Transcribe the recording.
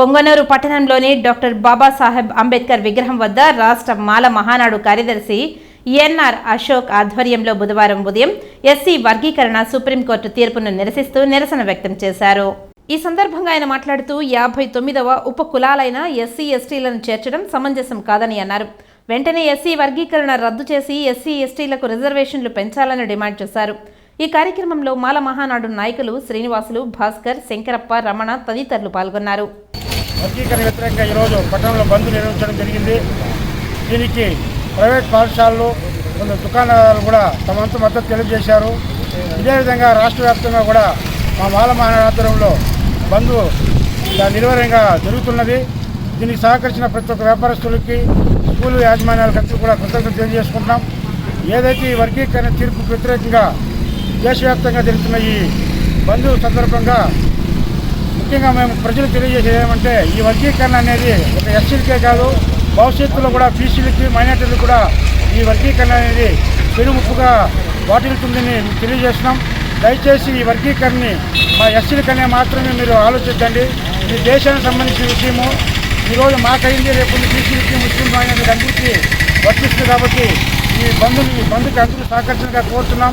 పొంగనూరు పట్టణంలోని డాక్టర్ బాబాసాహెబ్ అంబేద్కర్ విగ్రహం వద్ద రాష్ట్ర మాల మహానాడు కార్యదర్శి ఎన్ఆర్ అశోక్ ఆధ్వర్యంలో బుధవారం ఉదయం ఎస్సీ వర్గీకరణ సుప్రీంకోర్టు తీర్పును నిరసిస్తూ నిరసన వ్యక్తం చేశారు. ఈ సందర్భంగా ఆయన మాట్లాడుతూ యాభై తొమ్మిదవ ఉప కులాలైన ఎస్సీ ఎస్టీలను చేర్చడం సమంజసం కాదని అన్నారు. వెంటనే ఎస్సీ వర్గీకరణ రద్దు చేసి ఎస్సీ ఎస్టీలకు రిజర్వేషన్లు పెంచాలని డిమాండ్ చేశారు. ఈ కార్యక్రమంలో మాల మహానాడు నాయకులు శ్రీనివాసులు భాస్కర్ శంకరప్ప రమణ తదితరులు పాల్గొన్నారు. వర్గీకరణ వ్యతిరేకంగా ఈరోజు పట్టణంలో బంద్ నిర్వహించడం జరిగింది. దీనికి ప్రైవేట్ పాఠశాలలు కొన్ని దుకాణాలు కూడా తమ వంతు మద్దతు తెలియజేశారు. ఇదేవిధంగా రాష్ట్ర వ్యాప్తంగా కూడా మా మాల మహానాథురంలో బంద్ నిర్వహంగా జరుగుతున్నది. దీనికి సహకరించిన ప్రతి ఒక్క వ్యాపారస్తులకి స్కూలు యాజమాన్యాలకంతా కూడా కృతజ్ఞత తెలియజేసుకుంటున్నాం. ఏదైతే ఈ వర్గీకరణ తీర్పుకు వ్యతిరేకంగా దేశవ్యాప్తంగా జరుగుతున్న ఈ బంద్ సందర్భంగా ముఖ్యంగా మేము ప్రజలకు తెలియజేసేది ఏమంటే ఈ వర్గీకరణ అనేది ఒక ఎస్సీలకే కాదు. భవిష్యత్తులో కూడా బీసీలకి మైనార్టీలకు కూడా ఈ వర్గీకరణ అనేది పెనుముప్పుగా వాటిల్తుందని తెలియజేస్తున్నాం. దయచేసి ఈ వర్గీకరణని మా ఎస్సీలకనే మాత్రమే మీరు ఆలోచించండి. ఈ దేశానికి సంబంధించిన విషయము. ఈరోజు మాకైంది రేపు బీసీలకి ముస్లిం మైనార్టీలకు అందరికీ వర్తిస్తుంది కాబట్టి ఈ బంధుని ఈ బంధుకి అందరూ సహకరించగా కోరుతున్నాం.